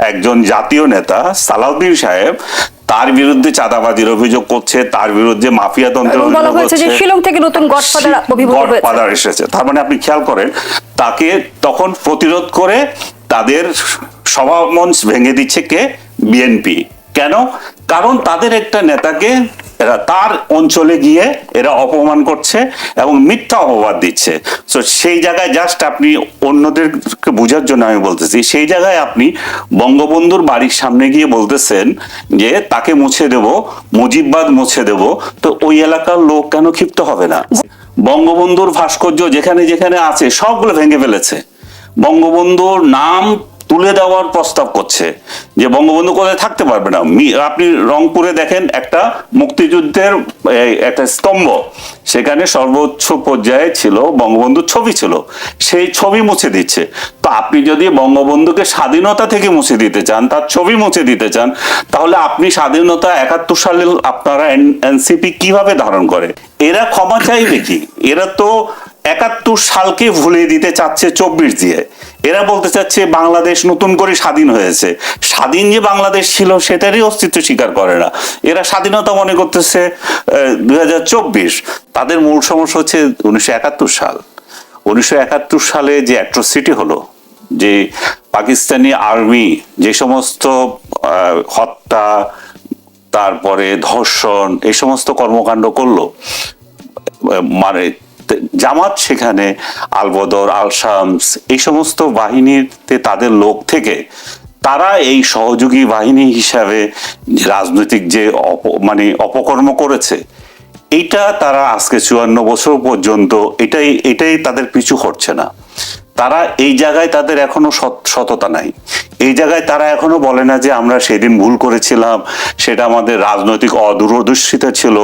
একজন জাতীয় নেতা সালাউদ্দিন সাহেব তার বিরুদ্ধে চাঁদাবাজির অভিযোগ করছে তার বিরুদ্ধে মাফিয়া তন্ত্রের অভিযোগ হয়েছে যে শিলং থেকে নতুন গডফাদার অভিভূত গডফাদার এসেছে। তার মানে আপনি খেয়াল করেন তাকে তখন প্রতিরোধ করে তাদের সভা মঞ্চ ভেঙে দিচ্ছে কে? বিএনপি। কেন? কারণ তাদের একটা নেতাকে এরা তার অঞ্চলে গিয়ে এরা অপমান করছে এবং মিথ্যা অপবাদ দিচ্ছে। তো সেই জায়গায় জাস্ট আপনি অন্যদেরকে বোঝার জন্য আমি বলতেছি, সেই জায়গায় আপনি বঙ্গবন্ধুর বাড়ির সামনে গিয়ে বলতেছেন যে, তাকে মুছে দেব, মুজিববাদ মুছে দেব। তো ওই এলাকার লোক কেন ক্ষিপ্ত হবে না? বঙ্গবন্ধুর ভাস্কর্য যেখানে যেখানে আছে, সবগুলো ভেঙে ফেলেছে। বঙ্গবন্ধুর নাম তুলে দেওয়ার প্রস্তাব করছে যে বঙ্গবন্ধু কোথায় থাকতে পারবে না। আপনি রংপুরে দেখেন একটা মুক্তিযুদ্ধের একটা স্তম্ভ। সেখানে সর্বোচ্চ পর্যায়ে ছিল, বঙ্গবন্ধুর ছবি ছিল। সেই ছবি মুছে দিচ্ছে। তো আপনি যদি বঙ্গবন্ধুকে স্বাধীনতা থেকে মুছে দিতে চান, তার ছবি মুছে দিতে চান, তাহলে আপনি স্বাধীনতা একাত্তর সালে আপনারা এনসিপি কীভাবে ধারণ করে? এরা ক্ষমা চাইবে কি? এরা তো একাত্তর সালকে ভুলে দিতে চাচ্ছে চব্বিশ দিয়ে এরা বলতে চাচ্ছে বাংলাদেশ নতুন করে স্বাধীন হয়েছে। স্বাধীন যে বাংলাদেশ ছিল, সেটারই অস্তিত্ব স্বীকার করে না। এরা স্বাধীনতা মনে করতেছে দুই হাজার চব্বিশ। তাদের মূল সমস্যা হচ্ছে উনিশশো একাত্তর সাল। উনিশশো একাত্তর সালে যে অ্যাট্রোসিটি হলো, যে পাকিস্তানি আর্মি যে সমস্ত হত্যা, তারপরে ধর্ষণ এই সমস্ত কর্মকাণ্ড করল মানে জামাত সেখানে আলবদর আল শামস এই সমস্ত বাহিনীতে তাদের লোক থেকে তারা এই সহযোগী বাহিনী হিসাবে রাজনৈতিক যে অপ- মানে অপকর্ম করেছে, এইটা তারা আজকে চুয়ান্ন বছর পর্যন্ত এটাই এটাই তাদের পিছু হচ্ছে না। তারা এই জায়গায় তাদের এখনও সততা নাই। এই জায়গায় তারা এখনও বলে না যে আমরা সেদিন ভুল করেছিলাম, সেটা আমাদের রাজনৈতিক অদূরদর্শিতা ছিল,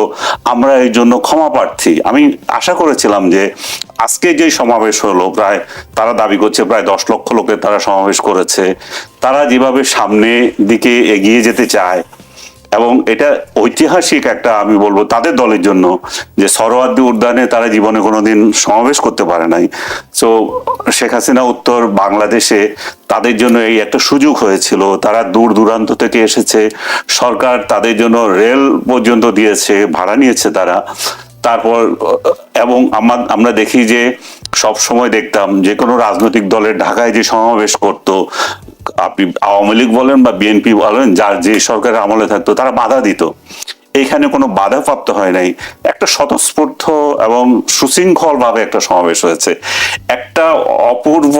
আমরা এই জন্য ক্ষমা প্রার্থী। আমি আশা করেছিলাম যে আজকে যে সমাবেশ হলো, প্রায় তারা দাবি করছে প্রায় দশ লক্ষ লোকের তারা সমাবেশ করেছে। তারা যেভাবে সামনে দিকে এগিয়ে যেতে চায় এবং এটা ঐতিহাসিক একটা, আমি বলব, তাদের দলের জন্য যে সরোয়ার্দী উদ্যানে তারা জীবনে কোনোদিন সমাবেশ করতে পারে নাই। তো শেখ হাসিনা উত্তর বাংলাদেশে তাদের জন্য এই একটা সুযোগ হয়েছিল। তারা দূর দূরান্ত থেকে এসেছে। সরকার তাদের জন্য রেল পর্যন্ত দিয়েছে, ভাড়া নিয়েছে তারা। তারপর, এবং আমার, আমরা দেখি যে সব সময় দেখতাম যে কোনো রাজনৈতিক দলের ঢাকায় যে সমাবেশ করত আপনি আওয়ামী লীগ বলেন বা বিএনপি বলেন, যার যে সরকারের আমলে থাকতো, তারা বাধা দিত। এইখানে কোনো বাধা প্রাপ্ত হয় নাই। একটা স্বতঃস্ফূর্ত এবং সুশৃঙ্খলভাবে একটা সমাবেশ হয়েছে। একটা অপূর্ব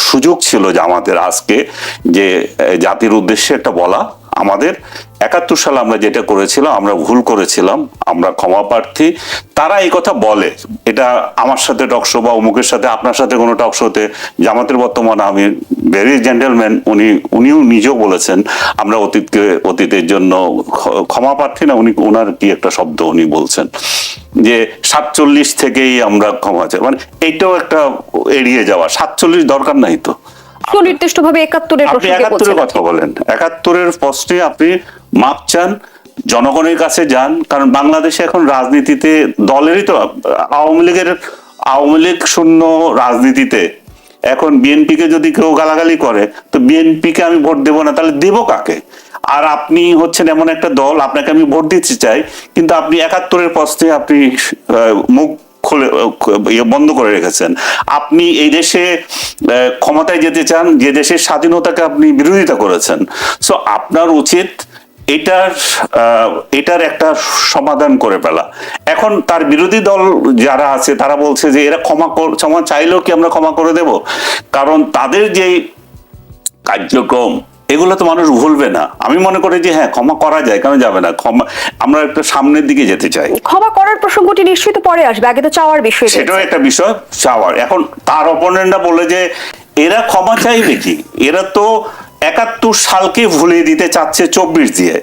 সুযোগ ছিল যে আমাদের আজকে যে জাতির উদ্দেশ্যে একটা বলা। আমাদের একাত্তর সালে আমরা যেটা করেছিলাম, আমরা ভুল করেছিলাম, আমরা ক্ষমা প্রার্থী, তারা এই কথা বলে। এটা আমার সাথে টকশো বা অমুকের সাথে, আপনার সাথে কোনো টকশোতে জামাতের বর্তমানে আমি ভেরি জেন্টেলম্যান উনি, উনিও নিজেও বলেছেন, আমরা অতীতকে, অতীতের জন্য ক্ষ- ক্ষমা প্রার্থী না, উনি ওনার কি একটা শব্দ উনি বলছেন, যে সাতচল্লিশ থেকেই আমরা ক্ষমা চাই। মানে এইটাও একটা এড়িয়ে যাওয়া, সাতচল্লিশ দরকার নাই তো। সুনির্দিষ্ট ভাবে একাত্তরের প্রসঙ্গে একাত্তরের কথা বলেন। একাত্তরের প্রশ্নে আপনি মাপ চান জনগণের কাছে যান কারণ বাংলাদেশে এখন রাজনীতিতে দলেরই তো আওয়ামী লীগের আওয়ামী লীগ শূন্য রাজনীতিতে। এখন বিএনপিকে যদি কেউ গালাগালি করে তো বিএনপিকে আমি ভোট দেবো না তাহলে দেবো কাকে? আর আপনি হচ্ছেন এমন একটা দল আপনাকে আমি ভোট দিতে চাই কিন্তু আপনি একাত্তরের প্রশ্নে আপনি মুখ খুলে ইয়ে বন্ধ করে রেখেছেন। আপনি এই দেশে ক্ষমতায় যেতে চান, যে দেশের স্বাধীনতাকে আপনি বিরোধিতা করেছেন। সো আপনার উচিত এটার এটার একটা সমাধান করে ফেলা। এখন তার বিরোধী দল যারা আছে, তারা বলছে যে এরা ক্ষমা ক্ষমা চাইলেও কি আমরা ক্ষমা করে দেব? কারণ তাদের যেই কার্যক্রম এগুলো তো মানুষ ভুলবে না। আমি মনে করি যে হ্যাঁ ক্ষমা করা যায় কেন যাবে না? ক্ষমা আমরা একটা সামনের দিকে যেতে চাই। ক্ষমা করার প্রসঙ্গটি নিশ্চয়ই তো পরে আসবে আগে তো চাওয়ার বিষয়। সেটাও একটা বিষয় চাওয়ার। এখন তার অপোনেন্টরা বলে যে এরা ক্ষমা চাইবে কি? এরা তো একাত্তর সালকে ভুলে দিতে চাচ্ছে চব্বিশ দিয়ে।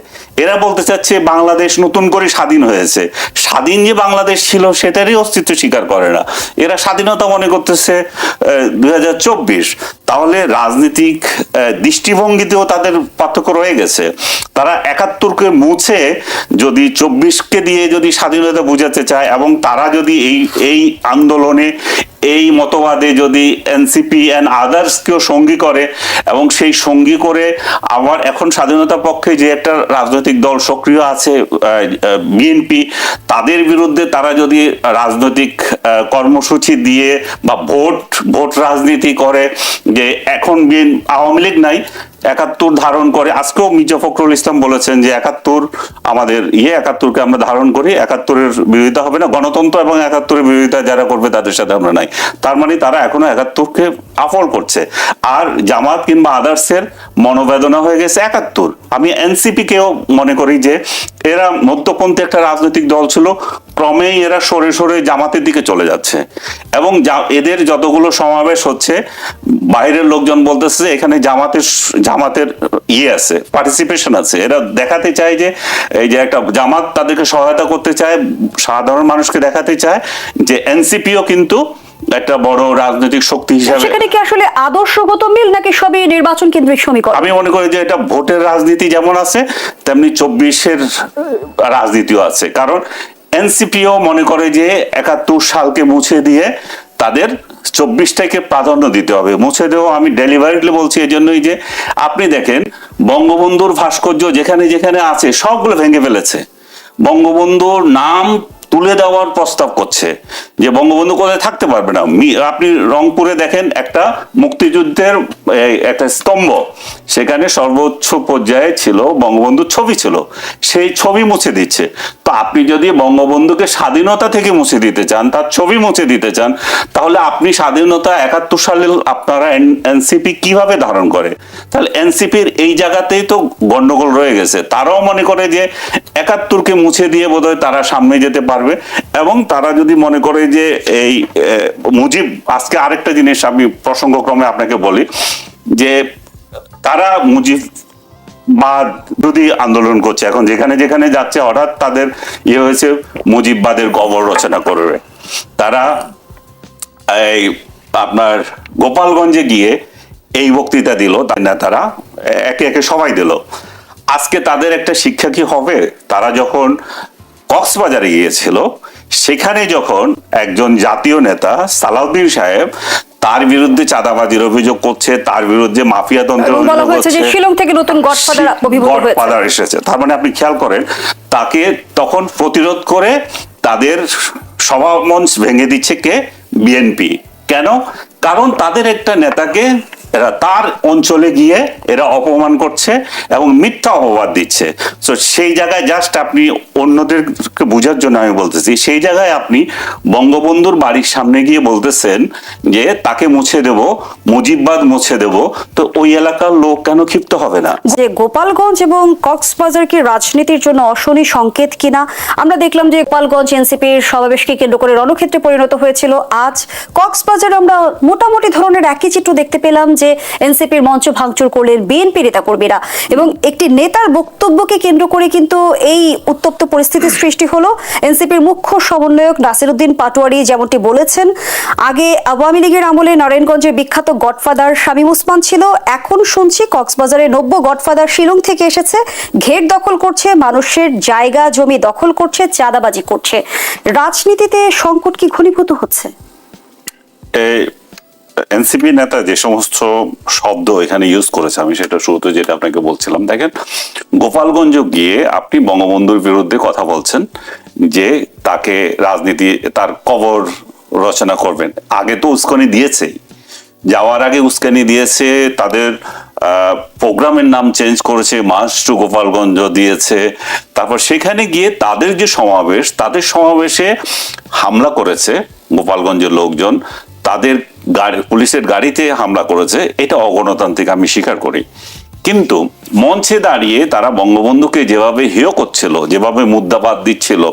এরা বলতে চাচ্ছে বাংলাদেশ নতুন করে স্বাধীন হয়েছে। স্বাধীন যে বাংলাদেশ ছিল, সেটারই অস্তিত্ব স্বীকার করে না। এরা স্বাধীনতা মনে করতেছে দু হাজার চব্বিশ। তাহলে রাজনৈতিক দৃষ্টিভঙ্গিতেও তাদের পার্থক্য রয়ে গেছে। তারা একাত্তরকে মুছে যদি চব্বিশকে দিয়ে যদি স্বাধীনতা বুঝাতে চায় এবং তারা যদি এই এই আন্দোলনে, এই মতবাদে যদি এনসিপি অ্যান্ড আদার্সকেও সঙ্গী করে এবং সেই সঙ্গী করে আবার এখন স্বাধীনতা পক্ষে যে একটা রাজনৈতিক দল সক্রিয় আছে বিএনপি তাদের বিরুদ্ধে তারা যদি রাজনৈতিক কর্মসূচি দিয়ে বা ভোট ভোট রাজনীতি করে যে এখন বিএন আওয়ামী লীগ নাই একাত্তর ধারণ করে, আজকেও মির্জা ফখরুল ইসলাম বলেছেন যে একাত্তর আমাদের ইয়ে একাত্তরকে আমরা ধারণ করি, একাত্তরের বিরোধিতা হবে না, গণতন্ত্র এবং একাত্তরের বিরোধিতা যারা করবে তাদের সাথে আমরা নাই। তার মানে তারা এখনও একাত্তরকে আফল করছে। আর জামাত কিংবা আদার্সের মনোবেদনা হয়ে গেছে একাত্তর। আমি এনসিপি কেও মনে করি যে এরা মধ্যপন্থী একটা রাজনৈতিক দল ছিল। ক্রমেই এরা সরে সরে জামাতের দিকে চলে যাচ্ছে। এবং এদের যতগুলো সমাবেশ হচ্ছে, বাইরের লোকজন বলতেছে যে এখানে জামাতের জামাতের ইয়ে আছে পার্টিসিপেশন আছে। এরা দেখাতে চায় যে, এই যে একটা জামাত তাদেরকে সহায়তা করতে চায়, সাধারণ মানুষকে দেখাতে চায় যে এনসিপিও কিন্তু একটা বড় রাজনৈতিক শক্তি হিসাবে সেখানে কি আসলে আদর্শগত মিল নাকি সবই নির্বাচন কেন্দ্রিক সমীকরণ? আমি মনে করি যে এটা ভোটের রাজনীতি যেমন আছে তেমনি চব্বিশের রাজনীতিও আছে। কারণ এনসিপিও মনে করে যে একাত্তর সালকে মুছে দিয়ে তাদের চব্বিশটাকে প্রাধান্য দিতে হবে। মুছে দেওয়া আমি ডেলিভারিটলি বলছি এই জন্যই যে আপনি দেখেন বঙ্গবন্ধুর ভাস্কর্য যেখানে যেখানে আছে সবগুলো ভেঙে ফেলেছে। বঙ্গবন্ধুর নাম তুলে দেওয়ার প্রস্তাব করছে যে বঙ্গবন্ধু কোথায় থাকতে পারবে না। আপনি রংপুরে দেখেন একটা মুক্তিযুদ্ধের একটা স্তম্ভ। সেখানে সর্বোচ্চ পর্যায়ে ছিল বঙ্গবন্ধুর ছবি ছিল। সেই ছবি মুছে দিচ্ছে। তো আপনি যদি বঙ্গবন্ধুকে স্বাধীনতা থেকে মুছে দিতে চান, তার ছবি মুছে দিতে চান, তাহলে আপনি স্বাধীনতা একাত্তর সালে আপনারা এনসিপি কীভাবে ধারণ করে? তাহলে এনসিপির এই জায়গাতেই তো গন্ডগোল রয়ে গেছে। তারাও মনে করে যে একাত্তরকে মুছে দিয়ে বোধহয় তারা সামনে যেতে পারবে। এবং তারা যদি মনে করে যে এই মুজিব, আজকে আরেকটা জিনিস আমি প্রসঙ্গক্রমে আপনাকে বলি, যে তারা মুজিব বাদ যদি আন্দোলন করছে। এখন যেখানে যেখানে যাচ্ছে, হঠাৎ তাদের ইয়ে হয়েছে, মুজিববাদের গবর রচনা করবে। তারা এই আপনার গোপালগঞ্জে গিয়ে এই বক্তৃতা দিল, তাই না? তারা একে একে সবাই দিল। আজকে তাদের একটা শিক্ষা কি হবে? তারা যখন কক্সবাজারে গিয়েছিল সেখানে যখন একজন জাতীয় নেতা সালাউদ্দিন সাহেব তার বিরুদ্ধে চাঁদাবাজির অভিযোগ করছে তার বিরুদ্ধে মাফিয়াতন্ত্রের এবং বলা অভিযোগ হয়েছে যে হচ্ছে শিলং থেকে নতুন গডফাদার গডফাদার এসেছে। তার মানে আপনি খেয়াল করেন তাকে তখন প্রতিরোধ করে তাদের সভা মঞ্চ ভেঙে দিচ্ছে কে? বিএনপি। কেন? কারণ তাদের একটা নেতাকে এরা তার অঞ্চলে গিয়ে এরা অপমান করছে এবং মিথ্যা অপবাদ দিচ্ছে। তো সেই জায়গায় জাস্ট আপনি অন্যদেরকে বোঝার জন্য আমি বলতেছি, সেই জায়গায় আপনি বঙ্গবন্ধুর বাড়ির সামনে গিয়ে বলতেছেন যে, তাকে মুছে দেব, মুজিববাদ মুছে দেব। তো ওই এলাকার লোক কেন ক্ষিপ্ত হবে না? যে গোপালগঞ্জ এবং কক্সবাজার কি রাজনীতির জন্য অশনি সংকেত কিনা, আমরা দেখলাম যে গোপালগঞ্জ এনসিপির সমাবেশকে কেন্দ্র করে রণক্ষেত্রে পরিণত হয়েছিল। আজ কক্সবাজার আমরা মোটামুটি ধরনের একই চিত্র দেখতে পেলাম যে এনসিপির মঞ্চ ভাঙচুর করলেন বিএনপি নেতাকর্মীরা। এবং একটি নেতার বক্তব্যকে কেন্দ্র করে কিন্তু এই উত্তপ্ত পরিস্থিতির সৃষ্টি হলো। এনসিপির মুখ্য সমন্বয়ক নাসিরুদ্দিন পাটোয়ারি যেমনটি বলেছেন, আগে আওয়ামী লীগের আমলে নারায়ণগঞ্জের বিখ্যাত গডফাদার শামীম উসমান ছিল। এখন শুনছি কক্সবাজারে নব্য গডফাদার শিলং থেকে এসেছে। ঘের দখল করছে, মানুষের জায়গা, জমি দখল করছে, চাঁদাবাজি করছে। রাজনীতিতে সংকট কি ঘনীভূত হচ্ছে? এনসিপি নেতা যে সমস্ত শব্দ এখানে ইউজ করেছে, আমি সেটা শুরুতে যেটা আপনাকে বলছিলাম, দেখেন, গোপালগঞ্জ গিয়ে আপনি বঙ্গবন্ধুর বিরুদ্ধে কথা বলছেন যে তাকে রাজনীতি, তার কবর রচনা করবেন। আগে তো উস্কানি দিয়েছেই। যাওয়ার আগে উস্কানি দিয়েছে, তাদের প্রোগ্রামের নাম চেঞ্জ করেছে, মাস টু গোপালগঞ্জ দিয়েছে। তারপর সেখানে গিয়ে তাদের যে সমাবেশ, তাদের সমাবেশে হামলা করেছে গোপালগঞ্জের লোকজন। তাদের গাড়ি, পুলিশের গাড়িতে হামলা করেছে, এটা অগণতান্ত্রিক, আমি স্বীকার করি। কিন্তু মঞ্চে দাঁড়িয়ে তারা বঙ্গবন্ধুকে যেভাবে হেয় করছিল, যেভাবে মুদ্রাপাত দিচ্ছিল,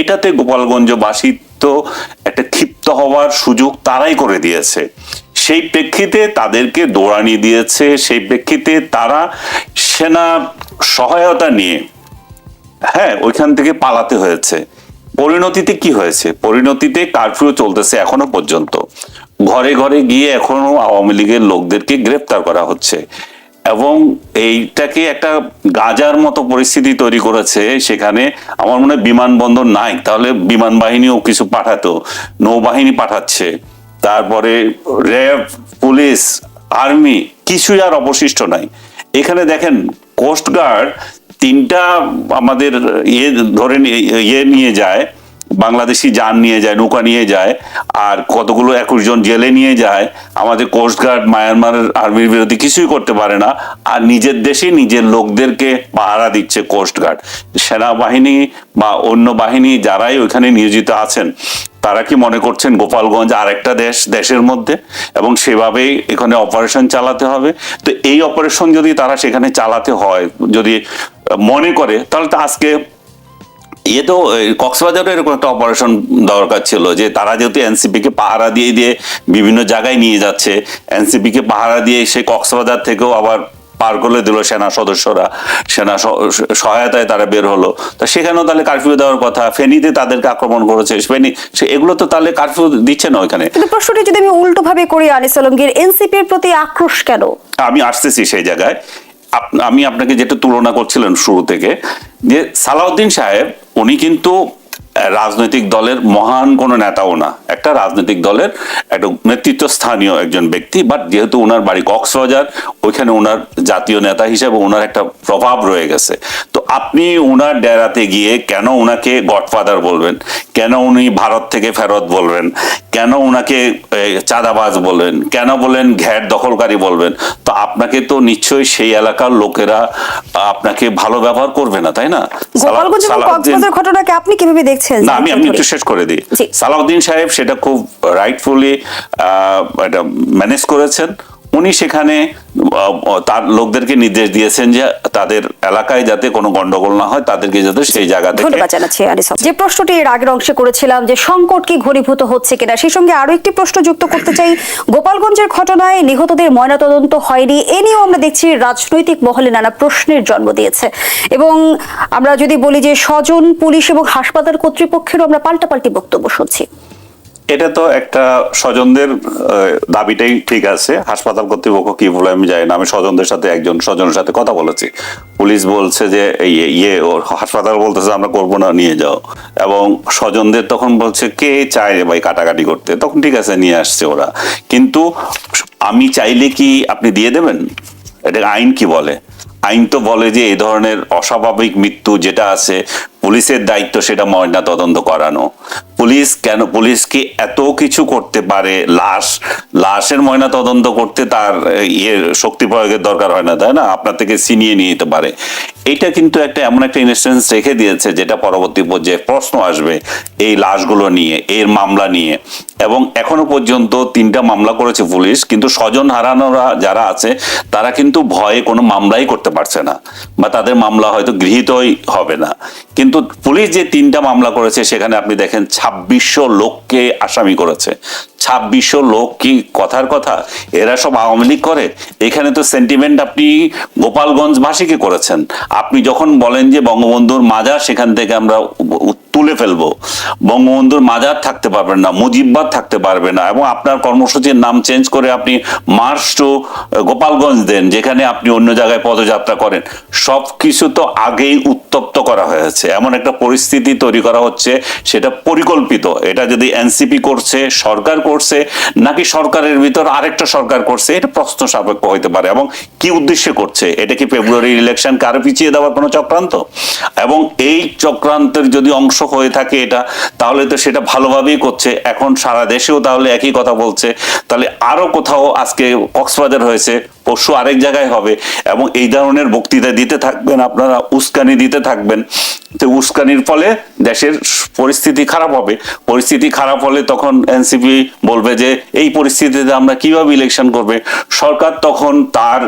এটাতে গোপালগঞ্জবাসী তো একটা ক্ষিপ্ত হওয়ার সুযোগ তারাই করে দিয়েছে। সেই প্রেক্ষিতে তাদেরকে দৌড়ানি দিয়েছে, সেই প্রেক্ষিতে তারা সেনা সহায়তা নিয়ে হ্যাঁ ওইখান থেকে পালাতে হয়েছে। পরিণতিতে কি হয়েছে? পরিণতিতে কারফিউ চলতেছে এখনও পর্যন্ত। ঘরে ঘরে গিয়ে এখনও আওয়ামী লীগের লোকদেরকে গ্রেপ্তার করা হচ্ছে। এবং এইটাকে একটা গাজার মতো পরিস্থিতি তৈরি করেছে, সেখানে আমার মনে হয় বিমানবন্দর নাই। তাহলে বিমান বাহিনীও কিছু পাঠাতো, নৌবাহিনী পাঠাচ্ছে, তারপরে র্যাব, পুলিশ, আর্মি, কিছুই আর অবশিষ্ট নাই। এখানে দেখেন কোস্টগার্ড তিনটা আমাদের ইয়ে ধরে ইয়ে নিয়ে যায় বাংলাদেশি যান নিয়ে যায়, নৌকা নিয়ে যায়, আর কতগুলো একুশ জন জেলে নিয়ে যায়, আমাদের কোস্টগার্ড মায়ানমারের আর্মির বিরোধী কিছুই করতে পারে না, আর নিজের দেশে নিজের লোকদেরকে পাহারা দিচ্ছে কোস্টগার্ড সেনাবাহিনী বা অন্য বাহিনী যারাই ওইখানে নিয়োজিত আছেন, তারা কি মনে করছেন গোপালগঞ্জ আরেকটা দেশ, দেশের মধ্যে? এবং সেভাবেই এখানে অপারেশন চালাতে হবে? তো এই অপারেশন যদি তারা সেখানে চালাতে হয়, যদি মনে করে, তাহলে তো আজকে ইয়ে তো এই কক্সবাজারে এরকম একটা অপারেশন দরকার ছিল যে তারা যেহেতু এনসিপি কে পাহারা দিয়ে দিয়ে বিভিন্ন জায়গায় নিয়ে যাচ্ছে এনসিপি কে পাহারা দিয়ে সেই কক্সবাজার থেকেও আবার পার করে দিল সেনা সদস্যরা সেনা স- সহায়তায় তারা বের হলো। তা সেখানেও তাহলে কারফিউ দেওয়ার কথা ফেনীতে তাদেরকে আক্রমণ করেছে ফেনী সে এগুলো তো তাহলে কারফিউ দিচ্ছে না ওইখানে। কিন্তু প্রশ্নটি যদি আমি উল্টো ভাবে করি আনিস আলমগীর এনসিপির প্রতি আক্রোশ কেন? আমি আসতেছি সেই জায়গায়। আমি আপনাকে যেটা তুলনা করছিলেন শুরু থেকে যে সালাউদ্দিন সাহেব উনি কিন্তু রাজনৈতিক দলের মহান কোনো নেতাও না। একটা রাজনৈতিক দলের একটা নেতৃত্ব স্থানীয় একজন ব্যক্তি বাট যেহেতু ওনার বাড়ি কক্সবাজার ওইখানে ওনার জাতীয় নেতা হিসেবে ওনার একটা প্রভাব রয়ে গেছে। তো আপনি ওনার ডেরাতে গিয়ে কেন ওনাকে গডফাদার বলবেন? কেন উনি ভারত থেকে ফেরত বলবেন? কেন ওনাকে চাঁদাবাজ বলবেন? কেন বলেন ঘ্যাট দখলকারী বলবেন? তো আপনাকে তো নিশ্চয়ই সেই এলাকার লোকেরা আপনাকে ভালো ব্যবহার করবে না তাই না? ঘটনাকে আপনি কীভাবে দেখছেন? না আমি আমি একটু শেষ করে দিই। সালাউদ্দিন সাহেব সেটা খুব রাইটফুলি এটা ম্যানেজ করেছেন উনি সেখানে তার লোকদেরকে নির্দেশ দিয়েছেন যে তাদের এলাকায় যাতে কোনো গন্ডগোল না হয়, তাদেরকে যাতে সেই জায়গা থেকে যে প্রশ্নটি এর আগের অংশে করেছিলাম যে সংকট কি ঘনীভূত হচ্ছে কিনা, সেই সঙ্গে আরও একটি প্রশ্ন যুক্ত করতে চাই। গোপালগঞ্জের ঘটনায় নিহতদের ময়নাতদন্ত হয়নি, এ নিয়েও আমরা দেখছি রাজনৈতিক মহলে নানা প্রশ্নের জন্ম দিয়েছে। এবং আমরা যদি বলি যে স্বজন, পুলিশ এবং হাসপাতাল কর্তৃপক্ষেরও আমরা পাল্টাপাল্টি বক্তব্য শুনছি। এটা তো একটা স্বজনদের দাবিটাই ঠিক আছে। হাসপাতাল কর্তৃপক্ষ কি বলে আমি জানি না। আমি স্বজনদের সাথে একজন, স্বজনের সাথে কথা বলেছি। পুলিশ বলছে যে, এই ইয়ে ওর হাসপাতাল বলতেছে, আমরা করব না, নিয়ে যাও। এবং স্বজনদের তখন বলছে, কে চায় ভাই কাটাকাটি করতে? তখন ঠিক আছে, নিয়ে আসছে ওরা। কিন্তু আমি চাইলে কি আপনি দিয়ে দেবেন? এটা আইন কি বলে? আইন তো বলে যে, এই ধরনের অস্বাভাবিক মৃত্যু যেটা আছে, পুলিশের দায়িত্ব সেটা ময়না তদন্ত করানো। পুলিশ কেন, পুলিশ কি এত কিছু করতে পারে? লাশ, লাশের ময়না তদন্ত করতে তার ইয়ে শক্তি প্রয়োগের দরকার হয় না, তাই না? আপনার থেকে ছিনিয়ে নিয়ে যেতে পারে। এটা কিন্তু একটা এমন একটা ইনস্টেন্স রেখে দিয়েছে, যেটা পরবর্তী পর্যায়ে প্রশ্ন আসবে এই লাশগুলো নিয়ে, এর মামলা নিয়ে। এবং এখনও পর্যন্ত তিনটা মামলা করেছে পুলিশ, কিন্তু স্বজন হারানোরা যারা আছে, তারা কিন্তু ভয়ে কোনো মামলাই করতে পারছে না, বা তাদের মামলা হয়তো গৃহীতই হবে না। কিন্তু পুলিশ যে তিনটা মামলা করেছে, সেখানে আপনি দেখেন ছাব্বিশশো লোককে আসামি করেছে। ছাব্বিশশো লোক কি কথার কথা? এরা সব আওয়ামী লীগ করে? এখানে তো সেন্টিমেন্ট আপনি গোপালগঞ্জবাসীকে করেছেন। আপনি যখন বলেন যে বঙ্গবন্ধুর মাজার, সেখান থেকে আমরা তুলে ফেলব। বঙ্গবন্ধুর মাজার থাকতে পারবেন না, মুজিববাদ থাকতে পারবে না এবং আপনার কর্মসূচির নাম চেঞ্জ করে আপনি মার্চ টু গোপালগঞ্জ দেন, যেখানে আপনি অন্য জায়গায় পদযাত্রা করেন। সব কিছু তো আগেই উত্তপ্ত করা হয়েছে। এমন একটা পরিস্থিতি তৈরি করা হচ্ছে, সেটা পরিকল্পিত এটা যদি এনসিপি করছে, সরকার করছে, নাকি সরকারের ভিতর আরেকটা সরকার করছে, এটা প্রশ্ন সাপেক্ষ হইতে পারে। এবং কি উদ্দেশ্যে করছে? এটা কি ফেব্রুয়ারির ইলেকশন কারও পিছিয়ে দেওয়ার কোনো চক্রান্ত? এবং এই চক্রান্তের যদি অংশ হয়ে থাকে এটা, তাহলে তো সেটা ভালোভাবেই করছে। এখন সারা দেশেও তাহলে একই কথা বলছে। তাহলে আরও কোথাও আজকে কক্সবাজার হয়েছে পরশু আরেক জায়গায় হবে এবং এই ধরনের বক্তৃতা দিতে থাকবেন আপনারা, উস্কানি দিতে থাকবেন। তো উস্কানির ফলে দেশের পরিস্থিতি খারাপ হবে। পরিস্থিতি খারাপ হলে তখন এনসিপি বলবে যে, এই পরিস্থিতিতে আমরা কীভাবে ইলেকশন করবে? সরকার তখন তার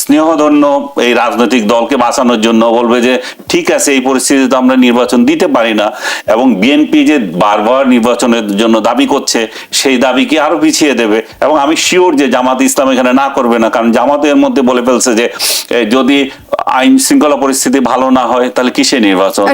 স্নেহধন্য এই রাজনৈতিক দলকে বাঁচানোর জন্য বলবে যে, ঠিক আছে, এই পরিস্থিতিতে আমরা নির্বাচন দিতে পারি না। এবং বিএনপি যে বারবার নির্বাচনের জন্য দাবি করছে, সেই দাবিকে আরও পিছিয়ে দেবে? এবং আমি শিওর যে জামাত ইসলাম এখানে না করবে না, কারণ জামাতের মধ্যে বলে ফেলছে যে যদি আইন শৃঙ্খলা পরিস্থিতি ভালো না হয়, তাহলে কিসে নির্বাচন?